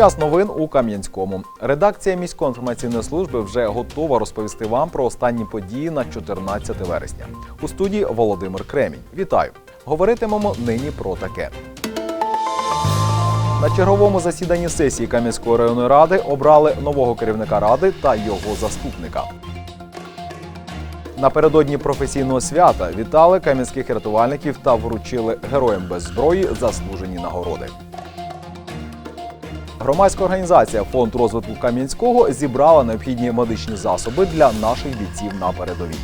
Час новин у Кам'янському. Редакція міської інформаційної служби вже готова розповісти вам про останні події на 14 вересня. У студії Володимир Кремінь. Вітаю! Говоритимемо нині про таке. На черговому засіданні сесії Кам'янської районної ради обрали нового керівника ради та його заступника. Напередодні професійного свята вітали кам'янських рятувальників та вручили героям без зброї заслужені нагороди. Громадська організація Фонд розвитку Кам'янського зібрала необхідні медичні засоби для наших бійців на передовій.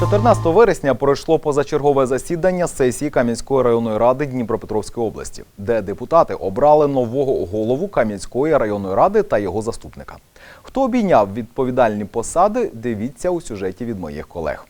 14 вересня пройшло позачергове засідання сесії Кам'янської районної ради Дніпропетровської області, де депутати обрали нового голову Кам'янської районної ради та його заступника. Хто обійняв відповідальні посади, дивіться у сюжеті від моїх колег.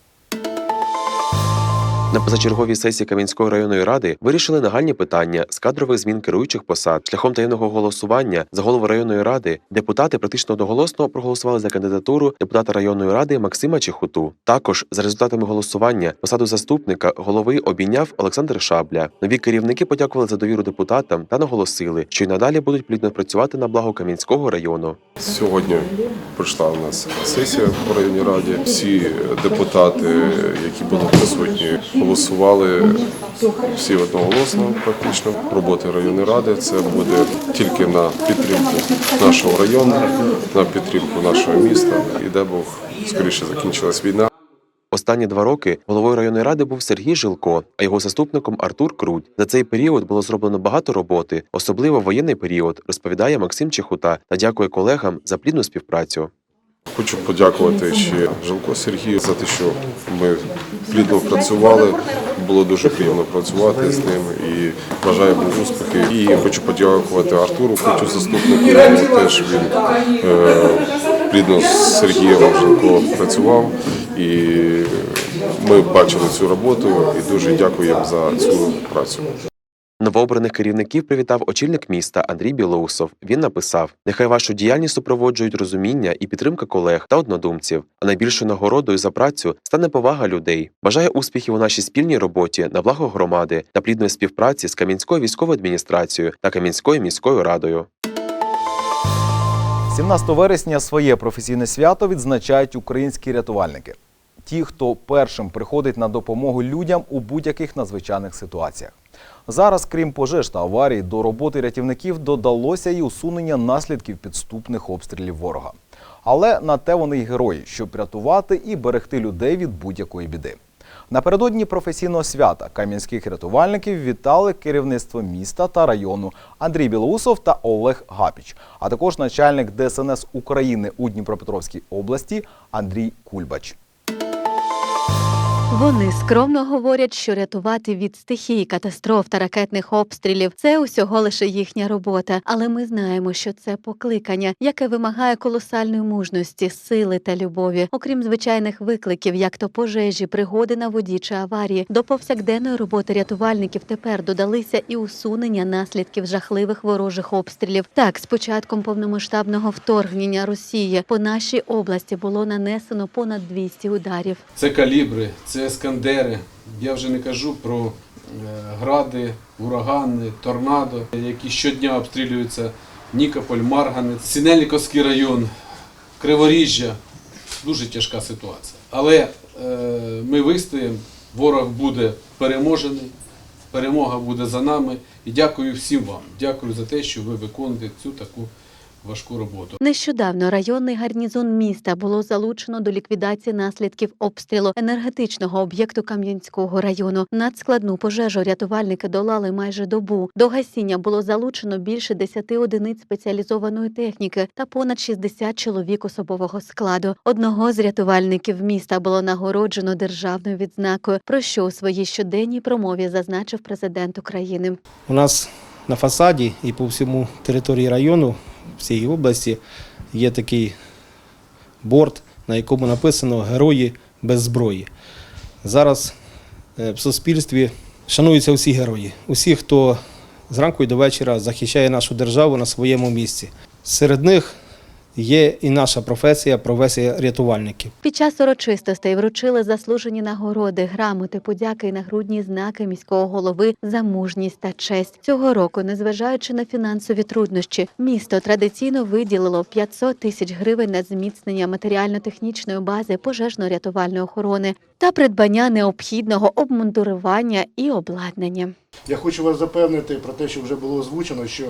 На позачерговій сесії Кам'янської районної ради вирішили нагальні питання з кадрових змін керуючих посад шляхом таємного голосування за голову районної ради. Депутати практично одноголосно проголосували за кандидатуру депутата районної ради Максима Чехуту. Також за результатами голосування посаду заступника голови обійняв Олександр Шабля. Нові керівники подякували за довіру депутатам та наголосили, що й надалі будуть плідно працювати на благо Кам'янського району. Сьогодні пройшла у нас сесія в районній раді. Всі депутати, які були присутні, голосували всі одноголосно. Практично роботи районної ради. Це буде тільки на підтримку нашого району, на підтримку нашого міста. І де Бог скоріше закінчилась війна. Останні два роки головою районної ради був Сергій Жилко, а його заступником Артур Круть. За цей період було зроблено багато роботи, особливо воєнний період, розповідає Максим Чехута та дякує колегам за плідну співпрацю. Хочу подякувати ще Жилко Сергію за те, що ми плідно працювали. Було дуже приємно працювати з ним і бажаю йому успіхи. І хочу подякувати Артуру, хочу заступнику. Теж він е, плідно з Сергієм Жилко працював. І ми бачили цю роботу і дуже дякуємо за цю працю. Новообраних керівників привітав очільник міста Андрій Білоусов. Він написав: Нехай вашу діяльність супроводжують розуміння і підтримка колег та однодумців. А найбільшою нагородою за працю стане повага людей. Бажає успіхів у нашій спільній роботі на благо громади та плідної співпраці з Кам'янською військовою адміністрацією та Кам'янською міською радою. 17 вересня своє професійне свято відзначають українські рятувальники. Ті, хто першим приходить на допомогу людям у будь-яких надзвичайних ситуаціях. Зараз, крім пожеж та аварій, до роботи рятівників додалося і усунення наслідків підступних обстрілів ворога. Але на те вони й герої, щоб рятувати і берегти людей від будь-якої біди. Напередодні професійного свята кам'янських рятувальників вітали керівництво міста та району Андрій Білоусов та Олег Гапіч, а також начальник ДСНС України у Дніпропетровській області Андрій Кульбач. Вони скромно говорять, що рятувати від стихій, катастроф та ракетних обстрілів це усього лише їхня робота. Але ми знаємо, що це покликання, яке вимагає колосальної мужності, сили та любові. Окрім звичайних викликів, як то пожежі, пригоди на воді чи аварії, до повсякденної роботи рятувальників тепер додалися і усунення наслідків жахливих ворожих обстрілів. Так, з початком повномасштабного вторгнення Росії по нашій області було нанесено понад 200 ударів. Це калібри, це ескандери. Я вже не кажу про е, гради, урагани, торнадо, які щодня обстрілюються Нікополь, Марганець, Сінельниковський район, Криворіжжя. Дуже тяжка ситуація. Але е, ми вистоїмо, ворог буде переможений, перемога буде за нами. І дякую всім вам. Дякую за те, що ви виконуєте цю таку важку роботу. Нещодавно районний гарнізон міста було залучено до ліквідації наслідків обстрілу енергетичного об'єкту Кам'янського району. Надскладну пожежу рятувальники долали майже добу. До гасіння було залучено більше 10 одиниць спеціалізованої техніки та понад 60 чоловік особового складу. Одного з рятувальників міста було нагороджено державною відзнакою, про що у своїй щоденній промові зазначив президент України. У нас на фасаді і по всьому території району, всієї області, є такий борт, на якому написано Герої без зброї. Зараз е, в суспільстві шануються усі герої, усі, хто зранку і до вечора захищає нашу державу на своєму місці. Серед них є і наша професія, професія рятувальників. Під час урочистостей вручили заслужені нагороди, грамоти, подяки і нагрудні знаки міського голови за мужність та честь. Цього року, незважаючи на фінансові труднощі, місто традиційно виділило 500 тисяч гривень на зміцнення матеріально-технічної бази пожежно-рятувальної охорони та придбання необхідного обмундурування і обладнання. Я хочу вас запевнити про те, що вже було озвучено, що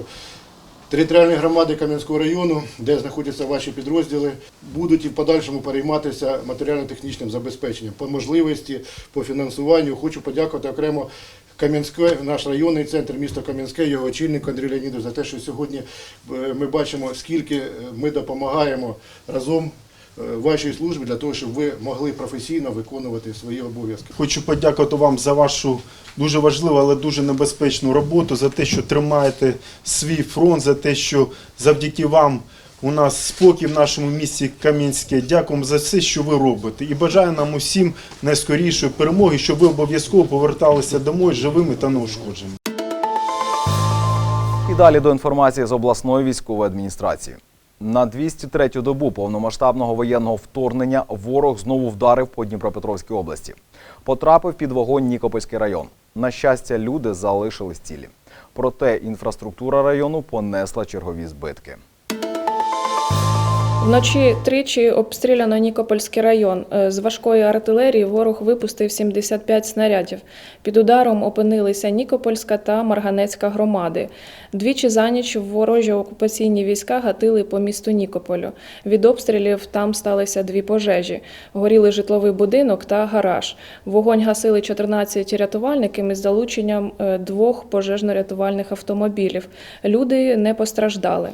територіальні громади Кам'янського району, де знаходяться ваші підрозділи, будуть і в подальшому перейматися матеріально-технічним забезпеченням по можливості, по фінансуванню. Хочу подякувати окремо Кам'янське, наш районний центр міста Кам'янське, його очільник Андрій Леонідов, за те, що сьогодні е, ми бачимо, скільки е, ми допомагаємо разом е, вашій службі для того, щоб ви могли професійно виконувати свої обов'язки. Хочу подякувати вам за вашу дуже важливу, але дуже небезпечну роботу, за те, що тримаєте свій фронт, за те, що завдяки вам у нас спокій в нашому місті Кам'янське. Дякуємо за все, що ви робите. І бажаю нам усім найскорішої перемоги, щоб ви обов'язково поверталися домой живими та неушкодженими. І далі до інформації з обласної військової адміністрації. На 203-ю добу повномасштабного воєнного вторгнення ворог знову вдарив по Дніпропетровській області. Потрапив під вогонь Нікопольський район. На щастя, люди залишились цілі. Проте інфраструктура району понесла чергові збитки. Вночі тричі обстріляно Нікопольський район. Е, З важкої артилерії ворог випустив 75 снарядів. Під ударом опинилися Нікопольська та Марганецька громади. Двічі за ніч ворожі окупаційні війська гатили по місту Нікополю. Від обстрілів там сталися дві пожежі. Горіли житловий будинок та гараж. Вогонь гасили 14 рятувальників із залученням е, двох пожежно-рятувальних автомобілів. Люди не постраждали.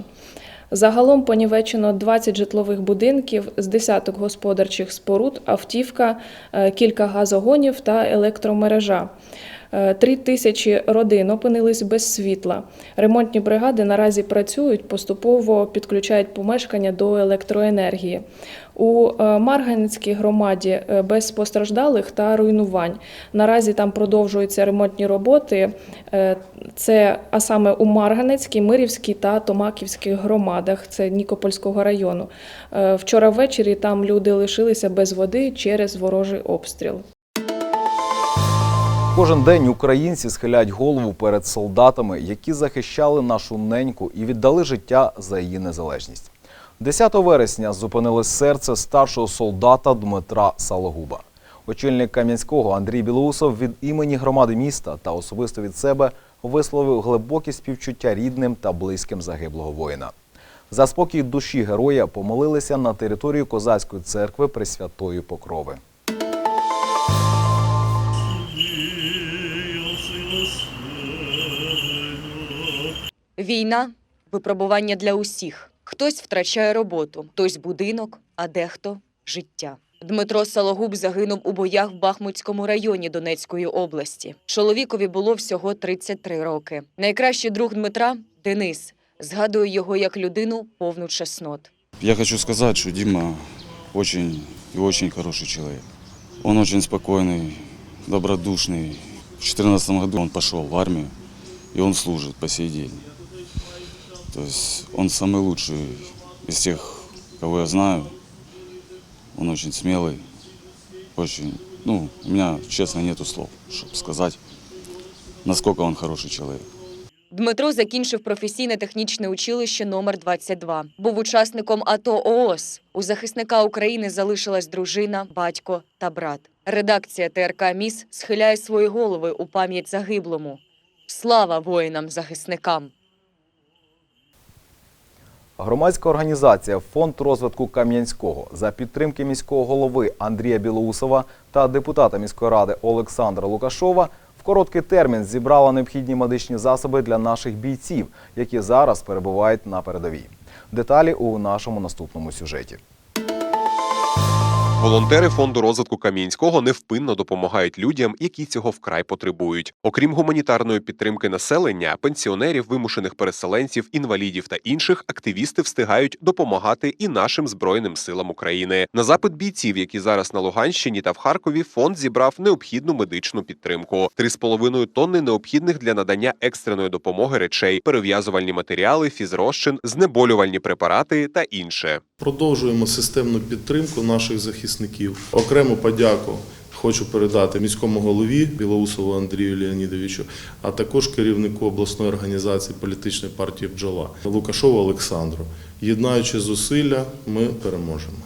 Загалом понівечено 20 житлових будинків з десяток господарчих споруд, автівка, е, кілька газогонів та електромережа. Три тисячі родин опинились без світла. Ремонтні бригади наразі працюють, поступово підключають помешкання до електроенергії. У е, Марганецькій громаді е, без постраждалих та руйнувань. Наразі там продовжуються ремонтні роботи. Е, Це а саме у Марганецькій, Мирівській та Томаківських громадах. Це Нікопольського району. Вчора ввечері там люди лишилися без води через ворожий обстріл. Кожен день українці схиляють голову перед солдатами, які захищали нашу неньку і віддали життя за її незалежність. 10 вересня зупинилось серце старшого солдата Дмитра Салогуба. Очільник Кам'янського Андрій Білоусов від імені громади міста та особисто від себе висловив глибокі співчуття рідним та близьким загиблого воїна. За спокій душі героя помолилися на території козацької церкви Пресвятої Покрови. Війна випробування для усіх. Хтось втрачає роботу, хтось будинок, а дехто життя. Дмитро Салогуб загинув у боях в Бахмутському районі Донецької області. Чоловікові було всього 33 роки. Найкращий друг Дмитра Денис згадує його як людину повну чеснот. Я хочу сказать, что Дима очень и очень хороший человек. Он очень спокойный, добродушный. В 2014 году он пошел в армию, и он служит по сей день. То есть он самый лучший из тех, кого я знаю. Он очень смелый, очень... Ну, у меня, честно, нету слов, чтобы сказать, насколько он хороший человек. Дмитро закінчив професійне технічне училище номер 22 Був учасником АТО ООС. У захисника України залишилась дружина, батько та брат. Редакція ТРК МІС схиляє свої голови у пам'ять загиблому. Слава воїнам-захисникам! Громадська організація Фонд розвитку Кам'янського за підтримки міського голови Андрія Білоусова та депутата міської ради Олександра Лукашова в короткий термін зібрала необхідні медичні засоби для наших бійців, які зараз перебувають на передовій. Деталі у нашому наступному сюжеті. Волонтери фонду розвитку Кам'янського невпинно допомагають людям, які цього вкрай потребують. Окрім гуманітарної підтримки населення, пенсіонерів, вимушених переселенців, інвалідів та інших, активісти встигають допомагати і нашим збройним силам України. На запит бійців, які зараз на Луганщині та в Харкові, фонд зібрав необхідну медичну підтримку: 3,5 тонни необхідних для надання екстреної допомоги речей, перев'язувальні матеріали, фізрозчин, знеболювальні препарати та інше. Продовжуємо системну підтримку наших захисників. Окрему подяку хочу передати міському голові Білоусову Андрію Леонідовичу, а також керівнику обласної організації політичної партії Бджола Лукашову Олександру. Єднаючи зусилля, ми переможемо.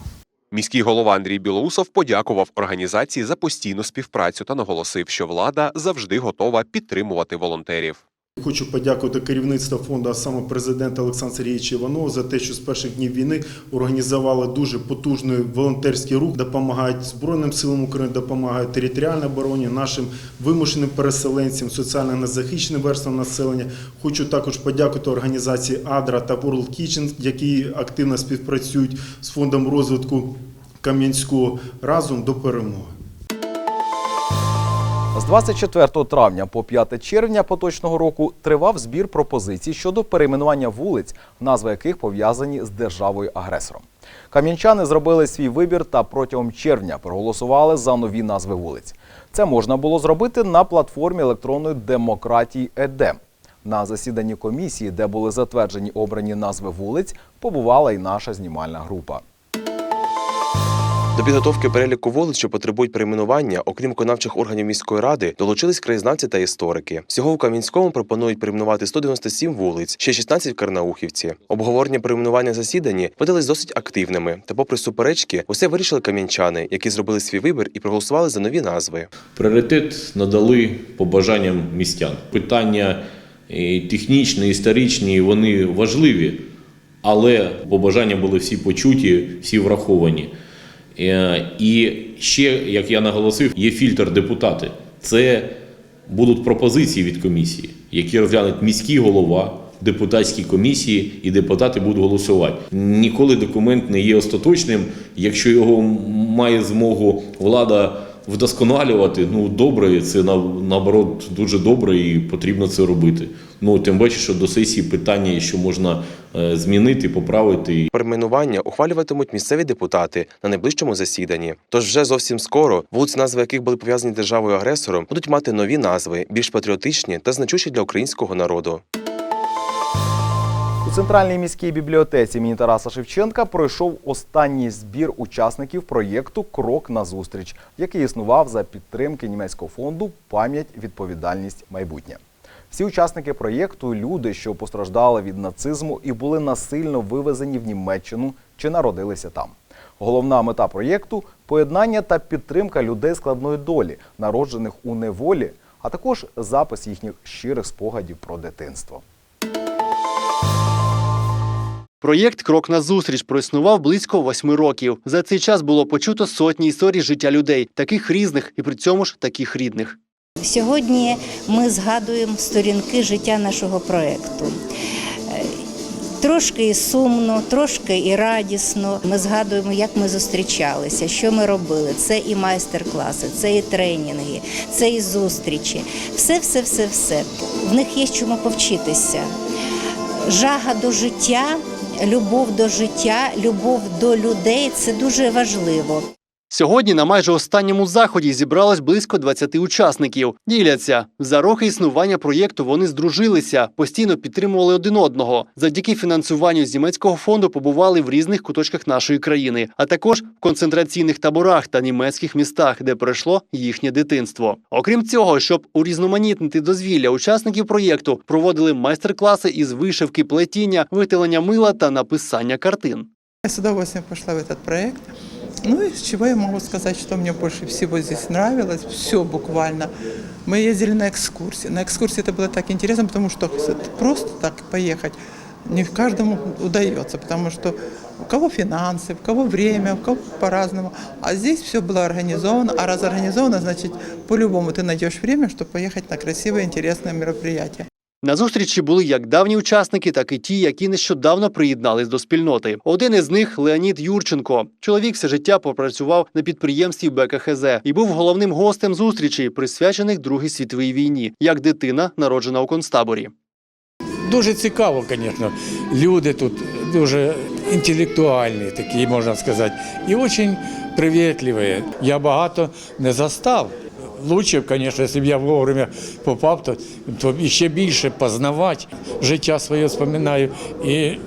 Міський голова Андрій Білоусов подякував організації за постійну співпрацю та наголосив, що влада завжди готова підтримувати волонтерів. Хочу подякувати керівництву фонду, а саме президента Олександра Сергійовича Іванова за те, що з перших днів війни організували дуже потужний волонтерський рух, допомагають Збройним силам України, допомагають територіальній обороні, нашим вимушеним переселенцям, соціально незахищеним верствам населення. Хочу також подякувати організації Адра та World Kitchen, які активно співпрацюють з фондом розвитку Кам'янського разом до перемоги. З 24 травня по 5 червня поточного року тривав збір пропозицій щодо перейменування вулиць, назви яких пов'язані з державою-агресором. Кам'янчани зробили свій вибір та протягом червня проголосували за нові назви вулиць. Це можна було зробити на платформі електронної демократії ЕДЕМ. На засіданні комісії, де були затверджені обрані назви вулиць, побувала і наша знімальна група. До підготовки переліку вулиць, що потребують перейменування, окрім виконавчих органів міської ради, долучились краєзнавці та історики. Всього у Кам'янському пропонують перейменувати 197 вулиць, ще 16 в Карнаухівці. Обговорення перейменування засіданні видались досить активними. Та, попри суперечки, усе вирішили кам'янчани, які зробили свій вибір і проголосували за нові назви. Пріоритет надали побажанням містян. Питання е, технічні, історичні, вони важливі, але побажання були всі почуті, всі враховані. Е, І ще, як я наголосив, є фільтр депутати. Це будуть пропозиції від комісії, які розглянуть міський голова, депутатські комісії, і депутати будуть голосувати. Ніколи документ не є остаточним. Якщо його має змогу влада вдосконалювати, ну добре, це наоборот дуже добре і потрібно це робити. Ну тим більше, що до сесії питання, що можна е, змінити, поправити. Перейменування ухвалюватимуть місцеві депутати на найближчому засіданні. Тож вже зовсім скоро вулиці, назви яких були пов'язані державою агресором, будуть мати нові назви, більш патріотичні та значущі для українського народу. Центральній міській бібліотеці імені Тараса Шевченка пройшов останній збір учасників проєкту Крок на зустріч, який існував за підтримки німецького фонду Пам'ять, відповідальність, майбутнє. Всі учасники проєкту люди, що постраждали від нацизму і були насильно вивезені в Німеччину чи народилися там. Головна мета проєкту поєднання та підтримка людей складної долі, народжених у неволі, а також запис їхніх щирих спогадів про дитинство. Проєкт Крок на зустріч проіснував близько восьми років. За цей час було почуто сотні історій життя людей, таких різних і при цьому ж таких рідних. Сьогодні ми згадуємо сторінки життя нашого проєкту. Трошки і сумно, трошки і радісно. Ми згадуємо, як ми зустрічалися, що ми робили. Це і майстер-класи, це і тренінги, це і зустрічі. Все, все, все, все. В них є чому повчитися. Жага до життя, любов до життя, любов до людей це дуже важливо. Сьогодні на майже останньому заході зібралось близько 20 учасників. Діляться за роки існування проєкту. Вони здружилися, постійно підтримували один одного. Завдяки фінансуванню з німецького фонду побували в різних куточках нашої країни, а також в концентраційних таборах та німецьких містах, де пройшло їхнє дитинство. Окрім цього, щоб урізноманітнити дозвілля учасників проєкту, проводили майстер-класи із вишивки, плетіння, виготовлення мила та написання картин. Я с удовольствием пошла в этот проект. Ну и с чего я могу сказать, что мне больше всего здесь нравилось, все буквально. Мы ездили на экскурсии. На экскурсии это было так интересно, потому что просто так поехать не каждому удается, потому что у кого финансы, у кого время, у кого по-разному. А здесь все было организовано, а раз организовано, значит, по-любому ты найдешь время, чтобы поехать на красивое, интересное мероприятие. На зустрічі були як давні учасники, так і ті, які нещодавно приєднались до спільноти. Один із них Леонід Юрченко. Чоловік все життя попрацював на підприємстві БКХЗ і був головним гостем зустрічей, присвячених Другій світовій війні, як дитина, народжена у концтаборі. Дуже цікаво, звісно. Люди тут дуже інтелектуальні, такі можна сказати, і дуже привітливі. Я багато не застав. Лучше, звісно, якщо б я вовремя попав, то, то ще більше познавати життя своє споминаю. І е,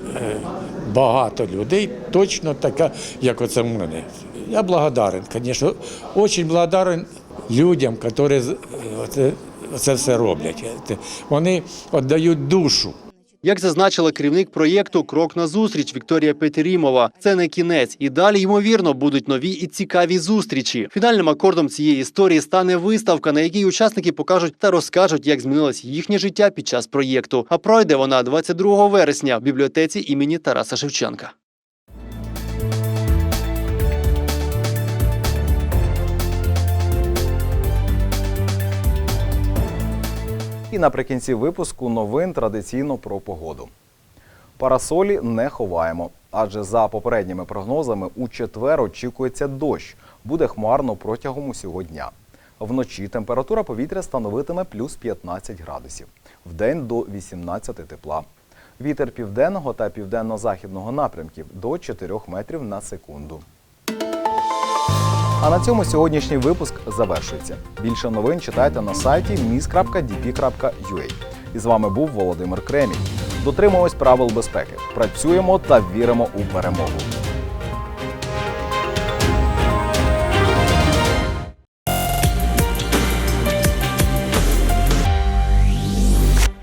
багато людей точно така, як оце в мене. Я благодарен, звісно, дуже благодарен людям, які з- це все роблять. Вони віддають душу. Як зазначила керівник проєкту Крок на зустріч Вікторія Петерімова, це не кінець, і далі ймовірно будуть нові і цікаві зустрічі. Фінальним акордом цієї історії стане виставка, на якій учасники покажуть та розкажуть, як змінилось їхнє життя під час проєкту. А пройде вона 22 вересня в бібліотеці імені Тараса Шевченка. І наприкінці випуску новин традиційно про погоду. Парасолі не ховаємо, адже за попередніми прогнозами у четвер очікується дощ. Буде хмарно протягом усього дня. Вночі температура повітря становитиме плюс 15 градусів, вдень до 18 тепла. Вітер південного та південно-західного напрямків до 4 метрів на секунду. А на цьому сьогоднішній випуск завершується. Більше новин читайте на сайті mis.dp.ua. І з вами був Володимир Кремінь. Дотримуємось правил безпеки, працюємо та віримо у перемогу.